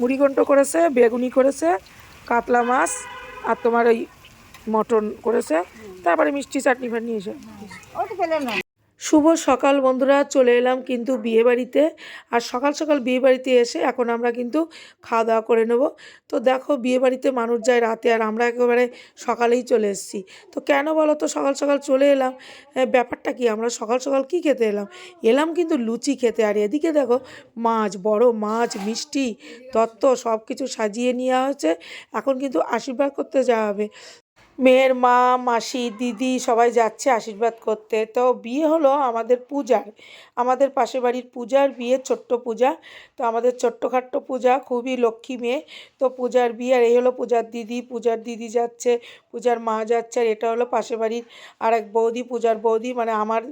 মুড়িঘণ্ট করেছে, বেগুনি করেছে, কাতলা মাছ আর তোমার ওই মটন করেছে। তারপরে মিষ্টি চাটনি ফাটনি এসে শুভ সকাল বন্ধুরা, চলে এলাম কিন্তু বিয়ে বাড়িতে আর সকাল সকাল বিয়ে বাড়িতে এসে এখন আমরা কিন্তু খাওয়া দাওয়া করে নেব। তো দেখো বিয়ে বাড়িতে মানুষ যায় রাতে আর আমরা একেবারে সকালেই চলে এসেছি। তো কেন বলো তো সকাল সকাল চলে এলাম? ব্যাপারটা কি? আমরা সকাল সকাল কি খেতে এলাম? এলাম কিন্তু লুচি খেতে। আর এদিকে দেখো মাছ, বড় মাছ, মিষ্টি, তত্ত্ব সব কিছু সাজিয়ে নেওয়া হয়েছে। এখন কিন্তু আশীর্বাদ করতে যাওয়া হবে। মেয়ের মা, মাসি, দিদি সবাই যাচ্ছে আশীর্বাদ করতে। তো বিয়ে হলো আমাদের পূজার। আমাদের পাশে বাড়ির পূজার বিয়ে ছোট্ট পূজা। তো আমাদের ছোট্টখাট্ট পূজা, খুবই লক্ষ্মী মেয়ে। তো পূজার বিয়ে, আর এই হলো পূজার দিদি। পূজার দিদি যাচ্ছে, পূজার মা যাচ্ছে, আর এটা হলো পাশে বাড়ির আর এক বৌদি, পূজার বৌদি। মানে আমার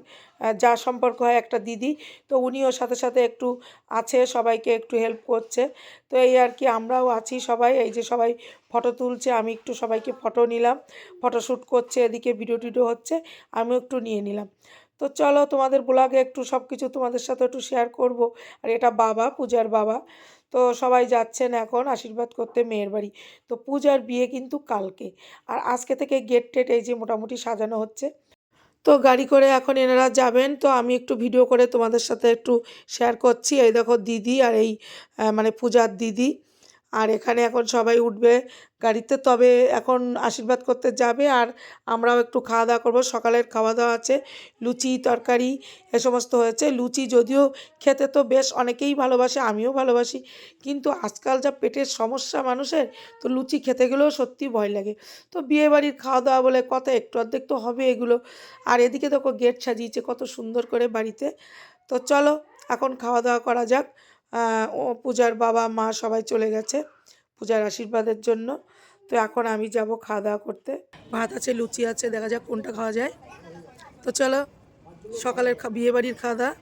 যা সম্পর্ক হয় একটা দিদি। তো উনিও সাথে সাথে একটু আছে, সবাইকে একটু হেল্প করছে। তো এই আর কি, আমরাও আছি সবাই। এই যে সবাই ফটো তুলছে, আমি একটু সবাইকে ফটো নিলাম। ফটোশ্যুট করছে, এদিকে ভিডিও টিডিও হচ্ছে, আমিও একটু নিয়ে নিলাম। তো চলো তোমাদের ব্লগে একটু সব কিছু তোমাদের সাথে একটু শেয়ার করব। আর এটা বাবা, পূজার বাবা। তো সবাই যাচ্ছেন এখন আশীর্বাদ করতে মেয়ের বাড়ি। তো পূজার বিয়ে কিন্তু কালকে। আর আজকে থেকে গেট টেট এই যে মোটামুটি সাজানো হচ্ছে। তো গাড়ি করে এখন এনারা যাবেন। তো আমি একটু ভিডিও করে তোমাদের সাথে একটু শেয়ার করছি। এই দেখো দিদি আর এই মানে পূজার দিদি। আর এখানে এখন সবাই উঠবে গাড়িতে, তবে এখন আশীর্বাদ করতে যাবে আর আমরাও একটু খাওয়া দাওয়া করব। সকালের খাওয়া দাওয়া আছে, লুচি, তরকারি, এ সমস্ত হয়েছে। লুচি যদিও খেতে তো বেশ অনেকেই ভালোবাসে, আমিও ভালোবাসি, কিন্তু আজকাল যা পেটের সমস্যা মানুষের, তো লুচি খেতে গেলেও সত্যি ভয় লাগে। তো বিয়ে বাড়ির খাওয়া দাওয়া বলে কত একটু অর্ধেক তো হবে এগুলো। আর এদিকে দেখো গেট সাজিয়েছে কত সুন্দর করে বাড়িতে। তো চলো এখন খাওয়া দাওয়া করা যাক। পূজার বাবা মা সবাই চলে গেছে পূজার আশীর্বাদের জন্য। তো এখন আমি যাব খাওয়া দাওয়া করতে। ভাত আছে লুচি আছে দেখা যাক কোনটা খাওয়া যায়। তো চলো সকালের বিয়ে বাড়ির খাওয়া দাওয়া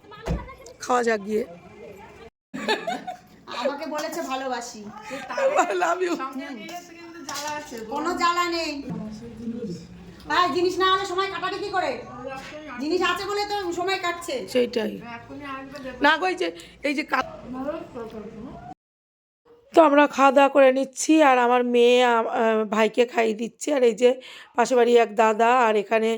খাওয়া যাক গিয়ে। আমাকে বলেছে ভালোবাসি। কোনো জ্বালা নেই। ভাই জিনিস না হলে সময় কাটাবে কি করে? জিনিস আছে বলে তো সময় কাটছে। সেইটাই। না গো এই যে এই যে তো আমরা খাওয়া দাওয়া করে নিচ্ছি আর আমার মেয়ে ভাইকে খাইয়ে দিচ্ছে। আর এই যে পাশে বাড়ি এক দাদা আর এখানে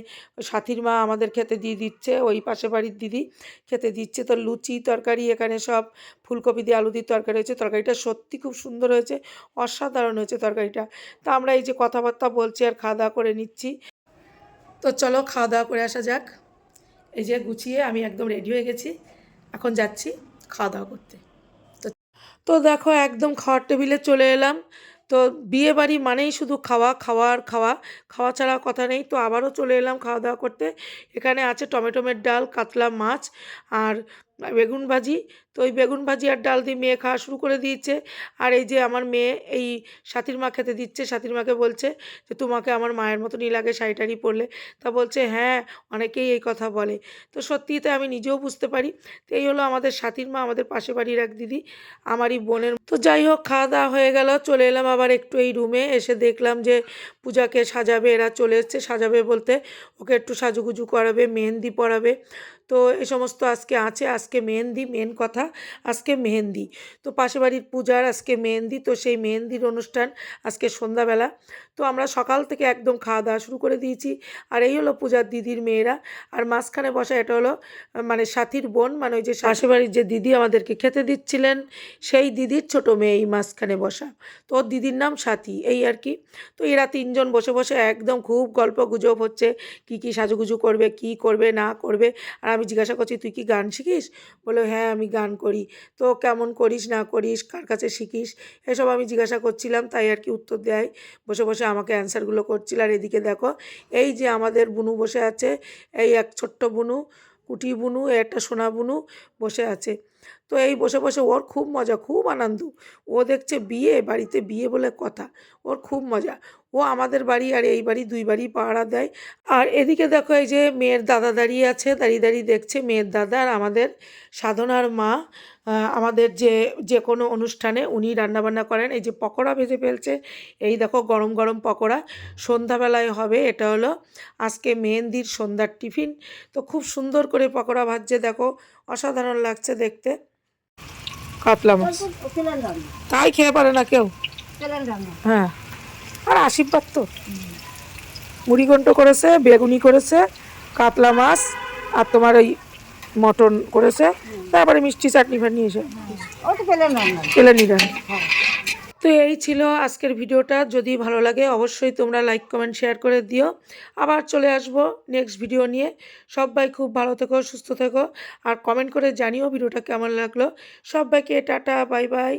সাথীর মা আমাদের খেতে দিয়ে দিচ্ছে ওই পাশে বাড়ির দিদি খেতে দিচ্ছে। তো লুচি তরকারি এখানে সব ফুলকপি দিয়ে আলু দিয়ে তরকারি হয়েছে। তরকারিটা সত্যি খুব সুন্দর হয়েছে অসাধারণ হয়েছে তরকারিটা। তো আমরা এই যে কথাবার্তা বলছি আর খাওয়া দাওয়া করে নিচ্ছি। তো চলো খাওয়া দাওয়া করে আসা যাক। এই যে গুছিয়ে আমি একদম রেডি হয়ে গেছি। এখন যাচ্ছি খাওয়া দাওয়া করতে। তো তো দেখো একদম খাওয়ার টেবিলে চলে এলাম। তো বিয়ে বাড়ি মানেই শুধু খাওয়া খাওয়ার খাওয়া। খাওয়া ছাড়া কথা নেই। তো আবারও চলে এলাম খাওয়া দাওয়া করতে। এখানে আছে টমেটোমের ডাল, কাতলা মাছ আর বেগুন ভাজি। তো ওই বেগুন ভাজি আর ডাল দিয়ে মেয়ে খাওয়া শুরু করে দিয়েছে। আর এই যে আমার মেয়ে এই সাথীর মা খেতে দিচ্ছে, সাথীর মাকে বলছে যে, তোমাকে আমার মায়ের মতনই লাগে শাড়ি টাড়ি পরলে। তা বলছে হ্যাঁ অনেকেই এই কথা বলে। তো সত্যিই তো আমি নিজেও বুঝতে পারি। তো এই হলো আমাদের সাথীর মা, আমাদের পাশে বাড়ির এক দিদি, আমারই বোনের তো যাই হোক, খাওয়া দাওয়া হয়ে গেল। চলে এলাম আবার একটু এই রুমে এসে দেখলাম যে, পূজাকে সাজাবে, এরা চলে এসছে সাজাবে বলতে। ওকে একটু সাজুগুজু করাবে, মেহেন্দি পরাবে। তো এই সমস্ত আজকে আছে। আজকে মেহেন্দি, মেন কথা আজকে মেহেন্দি। তো পাশে বাড়ির পূজার আজকে মেহেন্দি, তো সেই মেহেন্দির অনুষ্ঠান আজকে সন্ধ্যাবেলা। তো আমরা সকাল থেকে একদম খাওয়া দাওয়া শুরু করে দিয়েছি। আর এই হলো পূজার দিদির মেয়েরা। আর মাঝখানে বসা এটা হলো মানে সাথীর বোন মানে ওই যে পাশে বাড়ির যে দিদি আমাদেরকে খেতে দিচ্ছিলেন, সেই দিদির ছোট মেয়ে এই মাঝখানে বসা। তো ওর দিদির নাম সাথী, এই আর কি। তো এরা তিনজন বসে বসে একদম খুব গল্প গুজব হচ্ছে, কি কি সাজুগুজু করবে, কি করবে, না করবে। আর আমি জিজ্ঞাসা করছি, তুই কি গান শিখিস? বলে হ্যাঁ আমি গান করি। তো কেমন করিস, না করিস, কার কাছে শিখিস? এসব আমি জিজ্ঞাসা করছিলাম, তাই আর কি উত্তর দেয়। বসে বসে আমাকে অ্যান্সারগুলো করছিল। আর এদিকে দেখো, এই যে আমাদের বুনু বসে আছে, এই এক ছোট্ট বুনু, কুটি বুনু একটা সোনা বুনু বসে আছে। তো এই বসে বসে ওর খুব মজা, খুব আনন্দ। ও দেখছে বিয়ে, বাড়িতে বিয়ে বলে কথা, ওর খুব মজা। ও আমাদের বাড়ি আর এই বাড়ি দুই বাড়ি পাহারা দেয়। আর এদিকে দেখো এই যে মেয়ের দাদা দাঁড়িয়ে আছে, দাঁড়িয়ে দাঁড়িয়ে দেখছে মেয়ের দাদা আর আমাদের সাধনার মা আমাদের যে যে কোনো অনুষ্ঠানে উনি রান্নাবান্না করেন। এই যে পকোড়া ভেজে ফেলছে, এই দেখো গরম গরম পকোড়া। সন্ধ্যাবেলায় হবে, এটা হলো আজকে মেহেন্দির সন্ধ্যার টিফিন। তো খুব সুন্দর করে পকোড়া ভাজছে, দেখো অসাধারণ লাগছে দেখতে। কাতলা মাছ। তাই খেয়ে পারে না কেউ। হ্যাঁ। আর আশীর্বাদ তো। মুড়িঘণ্ট করেছে বেগুনি করেছে কাতলা মাছ আর তোমার ওই মটন করেছে। তারপরে মিষ্টি চাটনি ফাটনি এসে তেলের নিলেন তো এই ছিল আজকের ভিডিওটা। যদি ভালো লাগে অবশ্যই তোমরা লাইক কমেন্ট শেয়ার করে দিও। আবার চলে আসব নেক্সট ভিডিও নিয়ে। সবাই খুব ভালো থেকো, সুস্থ থেকো। আর কমেন্ট করে জানিও ভিডিওটা কেমন লাগল। সবাইকে টাটা বাই বাই